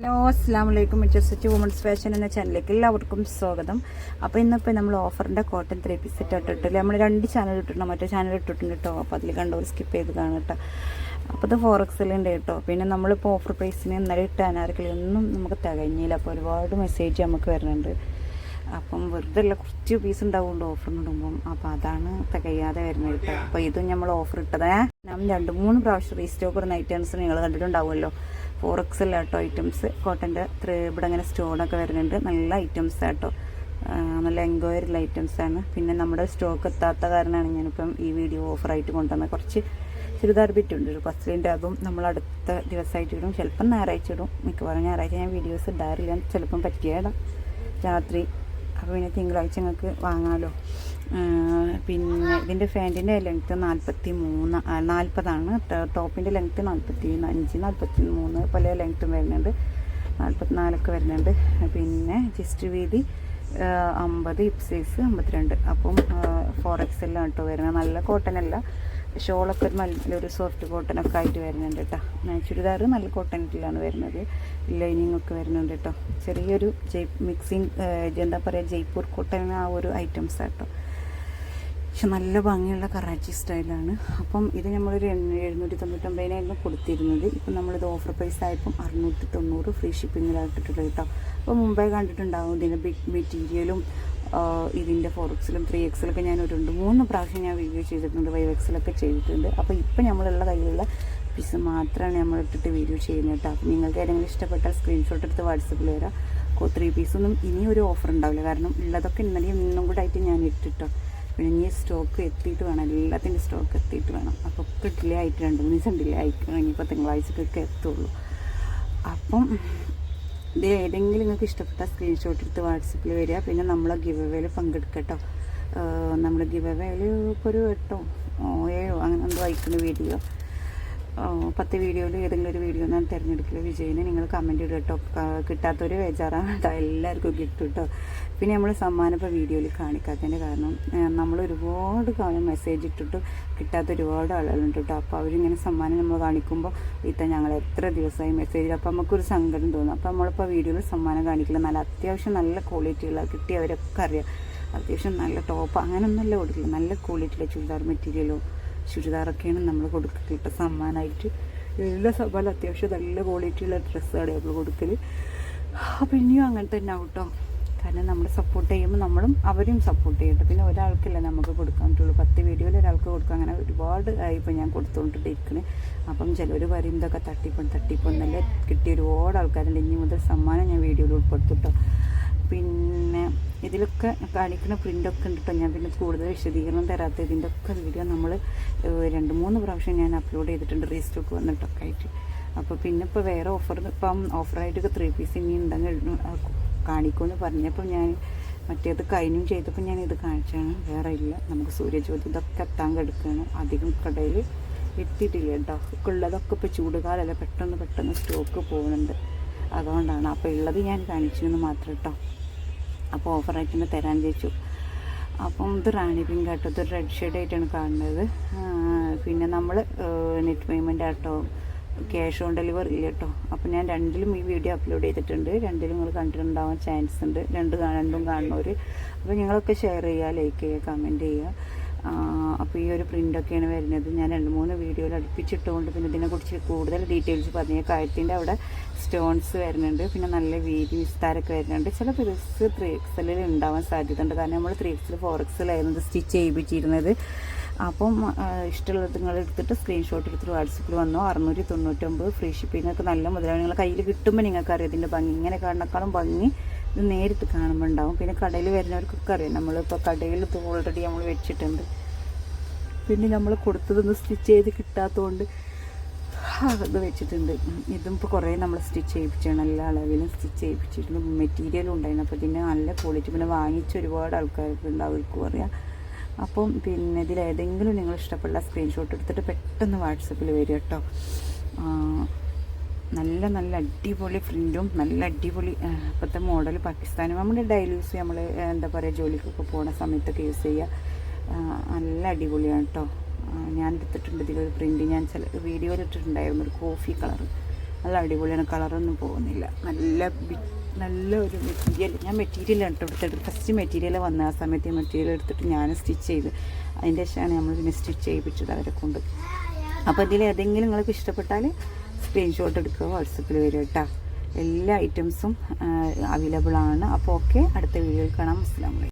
Hello അസ്സാം വലൈക്കും മെജോസിറ്റി women's fashion എന്ന ചാനലിലേക്ക് എല്ലാവർക്കും സ്വാഗതം. അപ്പോൾ ഇന്നിപ്പോൾ നമ്മൾ ഓഫറിന്റെ കോട്ടൺ ത്രീ പീസ് സെറ്റ് ഇട്ടിട്ടില്ല. നമ്മൾ രണ്ട് ചാനൽ ഇട്ടിട്ടുണ്ട്. മറ്റേ ചാനൽ ഇട്ടിട്ടുണ്ട് കേട്ടോ അപ്പോൾ അതിൽ കണ്ടോ സ്കിപ്പ് ചെയ്ത് കാണട്ടെ അപ്പോൾ ഇത് ഫോർ എക്സലുണ്ട് കേട്ടോ പിന്നെ നമ്മളിപ്പോൾ ഓഫർ പ്രൈസിന് ഇന്നലെ ഇട്ട ഒന്നും നമുക്ക് തികഞ്ഞില്ല. അപ്പോൾ ഒരുപാട് മെസ്സേജ് നമുക്ക് വരുന്നുണ്ട്. അപ്പം വെറുതെ അല്ല കുറച്ച് പീസ് ഉണ്ടാവുകൊണ്ട് ഓഫർ ഇടുമ്പം. അപ്പം അതാണ് തികയാതെ വരുന്നത് കേട്ടോ അപ്പോൾ ഇതും നമ്മൾ ഓഫർ ഇട്ടതേ. ഞാൻ രണ്ട് മൂന്ന് പ്രാവശ്യം റീസ്റ്റോക്ക് വരുന്ന ഐറ്റംസ് നിങ്ങൾ കണ്ടിട്ടുണ്ടാവുമല്ലോ. ഫോർ എക്സ് അല്ല കേട്ടോ ഐറ്റംസ് കോട്ടന്റെ ഇവിടെ അങ്ങനെ സ്റ്റോണൊക്കെ വരുന്നുണ്ട്. നല്ല ഐറ്റംസ് ആട്ടോ നല്ല എൻക്വയറിയുള്ള ഐറ്റംസ് ആണ് പിന്നെ നമ്മുടെ സ്റ്റോക്ക് എത്താത്ത കാരണമാണ് ഞാനിപ്പം ഈ വീഡിയോ ഓഫറായിട്ട് കൊണ്ടുവന്നത് കുറച്ച് ചുരിദാർ ബിറ്റ് ഉണ്ട്. ഒരു പസ്ലിന്റെ അതും നമ്മൾ അടുത്ത ദിവസമായിട്ട് ഇടും. ചിലപ്പം ഞായറാഴ്ച ഇടും. മിക്കവാറും ഞായറാഴ്ച ഞാൻ വീഡിയോസ് ഇടാറില്ല. ചിലപ്പം പറ്റിയേടാം രാത്രി. അപ്പോൾ പിന്നെ തിങ്കളാഴ്ച നിങ്ങൾക്ക് വാങ്ങാമല്ലോ പിന്നെ ഇതിന്റെ ഫാന്റിന്റെ ലെങ്ത്ത് നാൽപ്പത്തി മൂന്ന് നാൽപ്പതാണ് ടോപ്പിന്റെ ലെങ്ത്ത് നാൽപ്പത്തി അഞ്ച് നാൽപ്പത്തി മൂന്ന് പല ലെങ്ത്തും വരുന്നുണ്ട്. നാൽപ്പത്തിനാലൊക്കെ വരുന്നുണ്ട്. പിന്നെ ചെസ്റ്റ് വീതി അമ്പത് ഇപ്പ് സൈസ് അമ്പത്തിരണ്ട്. അപ്പം ഫോർ എക്സ് എല്ലാം കേട്ടോ വരുന്നത്. നല്ല കോട്ടൺ അല്ല. ഷോളൊക്കെ ഒരു നല്ലൊരു സോഫ്റ്റ് കോട്ടനൊക്കെ ആയിട്ട് വരുന്നുണ്ട് കേട്ടോ ചുരിദാർ നല്ല കോട്ടണിലാണ് വരുന്നത്. ലൈനിങ് ഒക്കെ വരുന്നുണ്ട് കേട്ടോ ചെറിയൊരു ജയ് മിക്സിങ് എന്താ പറയുക ജയ്പൂർ കോട്ടൺ ആ ഒരു ഐറ്റംസ് കേട്ടോ പക്ഷെ നല്ല ഭംഗിയുള്ള കറാച്ചി സ്റ്റൈലാണ്. അപ്പം ഇത് നമ്മളൊരു എണ്ണ എഴുന്നൂറ്റി തൊണ്ണൂറ്റൊമ്പതിനായിരുന്നു കൊടുത്തിരുന്നത്. ഇപ്പം നമ്മളിത് ഓഫർ പ്രൈസ് ആയപ്പം അറുന്നൂറ്റി തൊണ്ണൂറ് ഫ്രീ ഷിപ്പിങ്ങിലായിട്ടിട്ടുള്ള കേട്ടോ അപ്പോൾ മുമ്പേ കണ്ടിട്ടുണ്ടാവും ഇതിന്റെ മെറ്റീരിയലും ഇതിന്റെ ഫോർ എക്സിലും ത്രീ എക്സിലൊക്കെ ഞാൻ ഒരു രണ്ട് മൂന്ന് പ്രാവശ്യം ഞാൻ വീഡിയോ ചെയ്തിട്ടുണ്ട് ഫൈവ് എക്സിലൊക്കെ ചെയ്തിട്ടുണ്ട്. അപ്പോൾ ഇപ്പം നമ്മളുള്ള കയ്യിലുള്ള പീസ് മാത്രമാണ് നമ്മൾ ഇട്ടിട്ട് വീഡിയോ ചെയ്യുന്നത് കേട്ടോ അപ്പോൾ നിങ്ങൾക്ക് ഏതെങ്കിലും ഇഷ്ടപ്പെട്ടാൽ സ്ക്രീൻഷോട്ട് എടുത്ത് വാട്സപ്പിൽ വരാം ത്രീ പീസൊന്നും ഇനി ഒരു ഓഫർ ഉണ്ടാവില്ല. കാരണം ഉള്ളതൊക്കെ ഇന്നലെയും ഇന്നും കൂടെ ആയിട്ട് ഞാൻ ഇട്ടിട്ടോ. പിന്നെ സ്റ്റോക്ക് എത്തിയിട്ട് വേണം. എല്ലാത്തിന്റെ സ്റ്റോക്ക് എത്തിയിട്ട് വേണം. അപ്പോൾ ഒക്കെ ഡിലേ ആയിട്ട് രണ്ട് മൂന്ന് ദിവസം ഡിലേ ആയിക്കണം ഇനിയിപ്പോൾ തിങ്കളാഴ്ചക്കൊക്കെ എത്തുള്ളൂ. അപ്പം ഇത് ഏതെങ്കിലും നിങ്ങൾക്ക് ഇഷ്ടപ്പെട്ട സ്ക്രീൻഷോട്ട് എടുത്ത് വാട്സപ്പിൽ വരിക. പിന്നെ നമ്മൾ ഗിവ് അവേയിൽ പങ്കെടുക്കട്ടോ. നമ്മൾ ഗിവ് അവേയിൽ ഇപ്പോൾ ഒരു എട്ടോ ഏഴോ അങ്ങനെ എന്തോ അയക്കുന്ന വീഡിയോ പത്ത് വീഡിയോയിൽ ഏതെങ്കിലും ഒരു വീഡിയോ ഞാൻ തിരഞ്ഞെടുക്കൽ വിജയിന് നിങ്ങൾ കമന്റ് ഇടുക കേട്ടോ കിട്ടാത്തൊരു വേജാറാണ് എല്ലാവർക്കും കിട്ടും കേട്ടോ പിന്നെ നമ്മൾ സമ്മാനം ഇപ്പോൾ വീഡിയോയിൽ കാണിക്കാത്തതിന്റെ കാരണം നമ്മൾ ഒരുപാട് കാലം മെസ്സേജ് ഇട്ടിട്ട് കിട്ടാത്ത ഒരുപാട് ആളുകളുണ്ട് കേട്ടോ അപ്പോൾ അവരിങ്ങനെ സമ്മാനം നമ്മൾ കാണിക്കുമ്പോൾ ഇത്ത ഞങ്ങൾ എത്ര ദിവസമായി മെസ്സേജ് അപ്പോൾ നമുക്കൊരു സങ്കടം തോന്നും. അപ്പോൾ നമ്മളിപ്പോൾ വീഡിയോയിൽ സമ്മാനം കാണിക്കില്ല നല്ല അത്യാവശ്യം നല്ല ക്വാളിറ്റിയുള്ള കിട്ടിയവരൊക്കെ അറിയാം. അത്യാവശ്യം നല്ല ടോപ്പ് അങ്ങനെയൊന്നുമല്ല കൊടുക്കില്ല നല്ല ക്വാളിറ്റിയുള്ള ചുരിദാർ മെറ്റീരിയലോ ചുരിദാറൊക്കെയാണ് നമ്മൾ കൊടുക്കുക കേട്ടോ സമ്മാനമായിട്ട് എല്ലാ പല അത്യാവശ്യം നല്ല ക്വാളിറ്റിയുള്ള ഡ്രസ്സാണ് നമ്മൾ കൊടുക്കൽ അപ്പം ഇനിയും അങ്ങനെ തന്നെ ആവട്ടോ. കാരണം നമ്മൾ സപ്പോർട്ട് ചെയ്യുമ്പോൾ നമ്മളും അവരും സപ്പോർട്ട് ചെയ്യട്ടെ. പിന്നെ ഒരാൾക്കല്ല നമുക്ക് കൊടുക്കാൻ പറ്റുള്ളൂ. പത്ത് വീഡിയോയിൽ ഒരാൾക്ക് കൊടുക്കാം അങ്ങനെ ഒരുപാട് ആയി ഇപ്പോൾ ഞാൻ കൊടുത്തുകൊണ്ടിരിക്കുന്നത് അപ്പം ചിലർ പറയും ഇതൊക്കെ തട്ടിപ്പം തട്ടിപ്പൊന്നല്ല കിട്ടിയ ഒരുപാട് ആൾക്കാരുണ്ട്. ഇനി മുതൽ സമ്മാനം ഞാൻ വീഡിയോയിൽ ഉൾപ്പെടുത്തിട്ടോ പിന്നെ ഇതിലൊക്കെ കാണിക്കുന്ന പ്രിന്റൊക്കെ ഉണ്ട് കേട്ടോ ഞാൻ പിന്നെ കൂടുതൽ വിശദീകരണം തരാത്ത ഇതിന്റെ ഒക്കെ വീഡിയോ നമ്മൾ രണ്ട് മൂന്ന് പ്രാവശ്യം ഞാൻ അപ്ലോഡ് ചെയ്തിട്ടുണ്ട്. റീസ്റ്റോക്ക് വന്നിട്ടൊക്കെ ആയിട്ട്. അപ്പോൾ പിന്നെ ഇപ്പോൾ വേറെ ഓഫർ ഇപ്പം ഓഫറായിട്ടൊക്കെ ത്രീ പീസ് ഇനി ഉണ്ടെങ്കിൽ കാണിക്കുമെന്ന് പറഞ്ഞപ്പോൾ ഞാൻ മറ്റേത് കഴിഞ്ഞും ചെയ്തപ്പോൾ ഞാൻ ഇത് കാണിച്ചാണ് വേറെ ഇല്ല. നമുക്ക് സൂര്യജ്യോതി ഇതൊക്കെ എത്താൻ കിടക്കുകയാണ് അധികം കടയിൽ എത്തിയിട്ടില്ല കേട്ടോ. ഒക്കെ ഉള്ളതൊക്കെ ഇപ്പോൾ ചൂടുകാലല്ല. പെട്ടെന്ന് പെട്ടെന്ന് സ്റ്റോക്ക് പോകുന്നുണ്ട് അതുകൊണ്ടാണ്. അപ്പോൾ ഉള്ളത് ഞാൻ കാണിച്ചു എന്ന് മാത്രം കേട്ടോ. അപ്പോൾ ഓഫറായിട്ട് തന്നെ തരാൻ ചോദിച്ചു അപ്പം ഇത് റാണി പിങ്ക് ആട്ടോ. ഇത് റെഡ് ഷെയ്ഡ് ആയിട്ടാണ് കാണുന്നത്. പിന്നെ നമ്മൾ നെറ്റ് പേയ്മെന്റ് ആട്ടോ. ക്യാഷ് ഓൺ ഡെലിവറി ഇല്ല കേട്ടോ അപ്പോൾ ഞാൻ രണ്ടിലും ഈ വീഡിയോ അപ്ലോഡ് ചെയ്തിട്ടുണ്ട്. രണ്ടിലും നിങ്ങൾ കണ്ടിട്ടുണ്ടാവാൻ ചാൻസ് ഉണ്ട്. രണ്ട് രണ്ടും കാണുന്നവർ അപ്പോൾ നിങ്ങളൊക്കെ ഷെയർ ചെയ്യുക ലൈക്ക് ചെയ്യുക കമന്റ് ചെയ്യുക. അപ്പോൾ ഈ ഒരു പ്രിന്റൊക്കെയാണ് വരുന്നത്. ഞാൻ രണ്ട് മൂന്ന് വീഡിയോയിൽ അടുപ്പിച്ചിട്ടുകൊണ്ട് പിന്നെ ഇതിനെക്കുറിച്ച് കൂടുതൽ ഡീറ്റെയിൽസ് പറഞ്ഞു കഴുത്തിന്റെ അവിടെ സ്റ്റോൺസ് വരുന്നുണ്ട്. പിന്നെ നല്ല വീതി വിസ്താരമൊക്കെ വരുന്നുണ്ട്. ചില പീസ് ത്രീ എക്സലിൽ ഉണ്ടാവാൻ സാധ്യതയുണ്ട്. കാരണം നമ്മൾ ത്രീ എക്സൽ ഫോർ എക്സലായിരുന്നു സ്റ്റിച്ച് ചെയ്യിപ്പിച്ചിരുന്നത്. അപ്പം ഇഷ്ടമുള്ളത് നിങ്ങൾ എടുത്തിട്ട് സ്ക്രീൻഷോട്ട് എടുത്തിട്ട് വാട്സപ്പിൽ വന്നോ. അറുന്നൂറ്റി തൊണ്ണൂറ്റൊമ്പത് ഫ്രീ ഷിപ്പിങ്ങൊക്കെ നല്ല മുതലാണ് നിങ്ങൾ കയ്യിൽ കിട്ടുമ്പോൾ നിങ്ങൾക്കറിയാം. ഇതിന്റെ ഭംഗി. ഇങ്ങനെ കാണുന്നേക്കാളും ഭംഗി ഇത് നേരിട്ട് കാണുമ്പോൾ ഉണ്ടാവും. പിന്നെ കടയിൽ വരുന്നവർക്കൊക്കെ അറിയാം. നമ്മളിപ്പോൾ കടയിൽ ഇത് ഓൾറെഡി നമ്മൾ വെച്ചിട്ടുണ്ട്. പിന്നെ നമ്മൾ കൊടുത്തതൊന്ന് സ്റ്റിച്ച് ചെയ്ത് കിട്ടാത്തതുകൊണ്ട് അത് വെച്ചിട്ടുണ്ട്. ഇതും ഇപ്പോൾ കുറേ നമ്മൾ സ്റ്റിച്ച് ചെയ്യിപ്പിച്ചാണ്. എല്ലാ അളവിലും സ്റ്റിച്ച് ചെയ്യിപ്പിച്ചിട്ടുണ്ട്. മെറ്റീരിയലും ഉണ്ടായിരുന്നു. അപ്പോൾ ഇതിന്റെ നല്ല ക്വാളിറ്റി പിന്നെ വാങ്ങിച്ച ഒരുപാട് ആൾക്കാർക്ക് ഉണ്ടാവും അറിയാം. അപ്പം പിന്നെ ഇതിൽ ഏതെങ്കിലും നിങ്ങൾ ഇഷ്ടപ്പെട്ട സ്ക്രീൻഷോട്ട് എടുത്തിട്ട് പെട്ടെന്ന് വാട്സപ്പിൽ വരിക കേട്ടോ നല്ല നല്ല അടിപൊളി പ്രിന്റും നല്ല അടിപൊളി ഇപ്പോഴത്തെ മോഡൽ പാകിസ്ഥാനും. നമ്മുടെ ഡെയിലി യൂസ് നമ്മൾ എന്താ പറയുക ജോലിക്കൊക്കെ പോണ സമയത്തൊക്കെ യൂസ് ചെയ്യുക നല്ല അടിപൊളിയാണ് കേട്ടോ ഞാൻ എടുത്തിട്ടുണ്ട് ഇതിലൊരു പ്രിന്റ് ഞാൻ ചില വീഡിയോയിൽ ഇട്ടിട്ടുണ്ടായിരുന്നു ഒരു കോഫി കളർ നല്ല അടിപൊളിയാണ്. കളറൊന്നും പോകുന്നില്ല. നല്ല നല്ല ഒരു മെറ്റീരിയൽ ഞാൻ മെറ്റീരിയൽ കേട്ടോ എടുത്തിട്ട് ഫസ്റ്റ് മെറ്റീരിയൽ വന്ന ആ സമയത്ത് മെറ്റീരിയൽ എടുത്തിട്ട് ഞാൻ സ്റ്റിച്ച് ചെയ്ത് അതിന്റെ ശേഷമാണ് നമ്മൾ പിന്നെ സ്റ്റിച്ച് ചെയ്യിപ്പിച്ചത് അവരെ കൊണ്ട്. അപ്പോൾ ഇതിൽ ഏതെങ്കിലും നിങ്ങൾക്ക് ഇഷ്ടപ്പെട്ടാൽ സ്ക്രീൻഷോട്ട് എടുക്കുക വാട്സപ്പിൽ വരിക കേട്ടോ എല്ലാ ഐറ്റംസും അവൈലബിൾ ആണ്. അപ്പോൾ ഓക്കെ അടുത്ത വീഡിയോയിൽ കാണാം. അസ്സാം